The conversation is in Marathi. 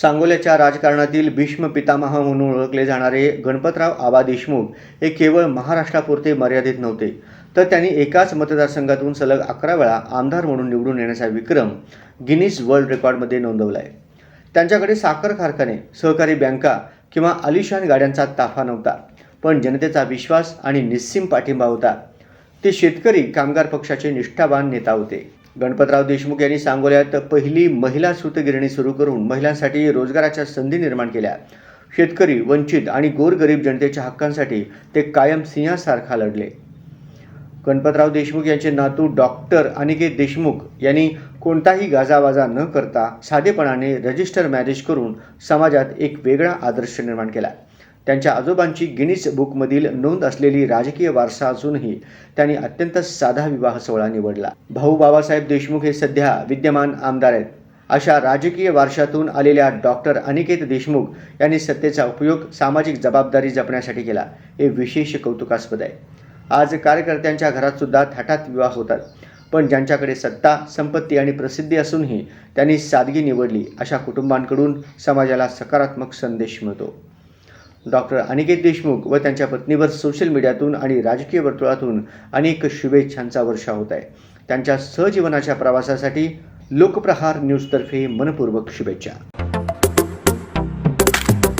सांगोल्याच्या राजकारणातील भीष्म पितामह म्हणून ओळखले जाणारे गणपतराव आबा देशमुख हे केवळ महाराष्ट्रापुरते मर्यादित नव्हते. तर त्यांनी एकाच मतदारसंघातून सलग अकरा वेळा आमदार म्हणून निवडून येण्याचा विक्रम गिनीज वर्ल्ड रेकॉर्डमध्ये नोंदवला आहे त्यांच्याकडे साखर कारखाने सहकारी बँका किंवा आलिशान गाड्यांचा ताफा नव्हता पण जनतेचा विश्वास आणि निस्सीम पाठिंबा होता. ते शेतकरी कामगार पक्षाचे निष्ठावान नेता होते. गणपतराव देशमुख यांनी सांगोल्यात पहिली महिला सूतगिरणी सुरू करून महिलांसाठी रोजगाराच्या संधी निर्माण केल्या. शेतकरी वंचित आणि गोरगरीब जनतेच्या हक्कांसाठी ते कायम सिंहासारखा लढले. गणपतराव देशमुख यांचे नातू डॉक्टर अनिकेत देशमुख यांनी कोणताही गाजावाजा न करता साधेपणाने रजिस्टर मॅरेज करून समाजात एक वेगळा आदर्श निर्माण केला. त्यांच्या आजोबांची गिनीज बुकमधील नोंद असलेली राजकीय वारसा असूनही त्यांनी अत्यंत साधा विवाह सोहळा निवडला. भाऊ बाबासाहेब देशमुख हे सध्या विद्यमान आमदार आहेत. अशा राजकीय वारशातून आलेल्या डॉक्टर अनिकेत देशमुख यांनी सत्तेचा उपयोग सामाजिक जबाबदारी जपण्यासाठी केला. हे विशेष कौतुकास्पद आहे. आज कार्यकर्त्यांच्या घरात सुद्धा थाटात विवाह होतात. पण ज्यांच्याकडे सत्ता संपत्ती आणि प्रसिद्धी असूनही त्यांनी सादगी निवडली अशा कुटुंबांकडून समाजाला सकारात्मक संदेश मिळतो. डॉक्टर अनिकेत देशमुख व त्यांच्या पत्नीवर सोशल मीडियातून आणि राजकीय वर्तुळातून अनेक शुभेच्छांचा वर्षा होत आहे. त्यांच्या सहजीवनाच्या प्रवासासाठी लोकप्रहार न्यूजतर्फे मनपूर्वक शुभेच्छा.